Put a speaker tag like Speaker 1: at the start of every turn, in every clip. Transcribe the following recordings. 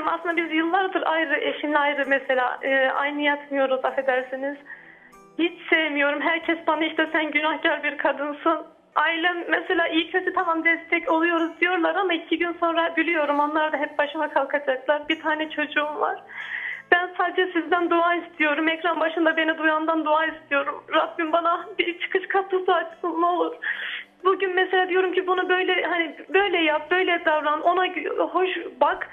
Speaker 1: sevmiyorum. Aslında biz yıllardır ayrı, eşimle ayrı mesela e, aynı yatmıyoruz affedersiniz. Hiç sevmiyorum. Herkes bana işte sen günahkar bir kadınsın. Ailem mesela iyi kötü tamam destek oluyoruz diyorlar ama iki gün sonra biliyorum onlar da hep başıma kalkacaklar. Bir tane çocuğum var. Ben sadece sizden dua istiyorum. Ekran başında beni duyandan dua istiyorum. Rabbim bana bir çıkış kapısı açsın ne olur. Bugün mesela diyorum ki bunu böyle hani böyle yap, böyle davran, ona hoş bak.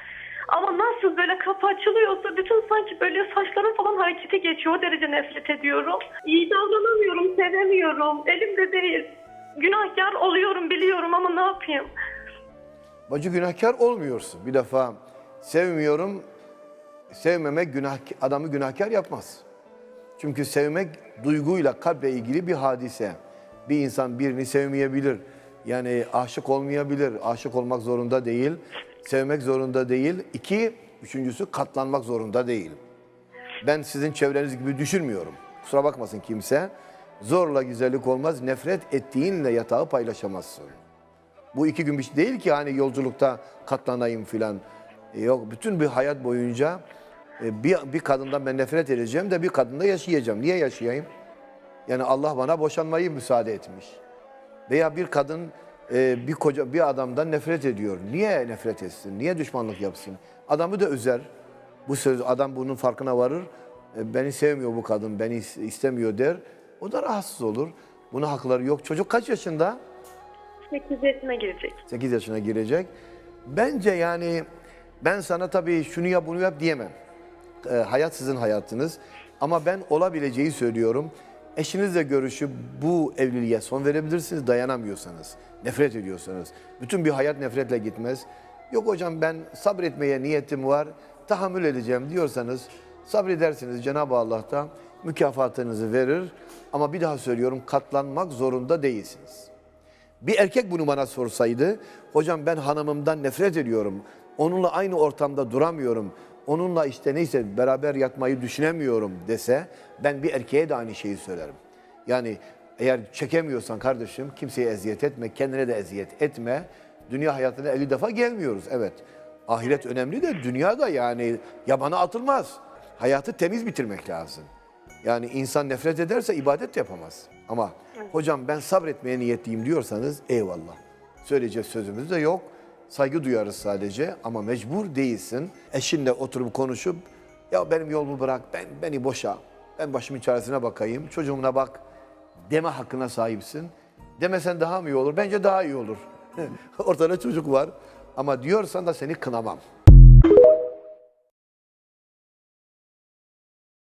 Speaker 1: Ama nasıl böyle kapı açılıyorsa bütün sanki böyle saçlarım falan harekete geçiyor. O derece nefret ediyorum. İyi davranamıyorum, sevemiyorum. Elimde değil. Günahkar oluyorum biliyorum ama ne yapayım?
Speaker 2: Bacı günahkar olmuyorsun. Bir defa sevmiyorum, sevmemek günah, adamı günahkar yapmaz. Çünkü sevmek duyguyla, kalple ilgili bir hadise. Bir insan birini sevmeyebilir. Yani aşık olmayabilir. Aşık olmak zorunda değil. Sevmek zorunda değil. İki, üçüncüsü katlanmak zorunda değil. Ben sizin çevreniz gibi düşünmüyorum. Kusura bakmasın kimse. Zorla güzellik olmaz. Nefret ettiğinle yatağı paylaşamazsın. Bu iki gün bir şey değil ki hani yolculukta katlanayım filan. E, Yok bütün bir hayat boyunca e, bir, bir kadından ben nefret edeceğim de bir kadında yaşayacağım. Niye yaşayayım? Yani Allah bana boşanmayı müsaade etmiş. Veya bir kadın e, bir koca bir adamdan nefret ediyor. Niye nefret etsin? Niye düşmanlık yapsın? Adamı da üzer. Bu söz adam bunun farkına varır. E, beni sevmiyor bu kadın, beni is- istemiyor der. O da rahatsız olur. Buna hakları yok. Çocuk kaç yaşında?
Speaker 1: 8 yaşına girecek.
Speaker 2: 8 yaşına girecek. Bence yani ben sana tabii şunu yap bunu yap diyemem. Ee, hayat sizin hayatınız. Ama ben olabileceği söylüyorum. Eşinizle görüşüp bu evliliğe son verebilirsiniz dayanamıyorsanız. Nefret ediyorsanız. Bütün bir hayat nefretle gitmez. Yok hocam ben sabretmeye niyetim var. Tahammül edeceğim diyorsanız sabredersiniz Cenab-ı Allah da mükafatınızı verir. Ama bir daha söylüyorum katlanmak zorunda değilsiniz. Bir erkek bunu bana sorsaydı, hocam ben hanımımdan nefret ediyorum. Onunla aynı ortamda duramıyorum. Onunla işte neyse beraber yatmayı düşünemiyorum dese ben bir erkeğe de aynı şeyi söylerim. Yani eğer çekemiyorsan kardeşim kimseye eziyet etme, kendine de eziyet etme. Dünya hayatına 50 defa gelmiyoruz evet. Ahiret önemli de dünya da yani yabana atılmaz. Hayatı temiz bitirmek lazım. Yani insan nefret ederse ibadet de yapamaz. Ama hocam ben sabretmeye niyetliyim diyorsanız eyvallah. Söyleyecek sözümüz de yok. Saygı duyarız sadece ama mecbur değilsin. Eşinle oturup konuşup ya benim yolumu bırak, ben beni boşa, ben başımın çaresine bakayım, çocuğumuna bak deme hakkına sahipsin. Demesen daha mı iyi olur? Bence daha iyi olur. Ortada çocuk var ama diyorsan da seni kınamam.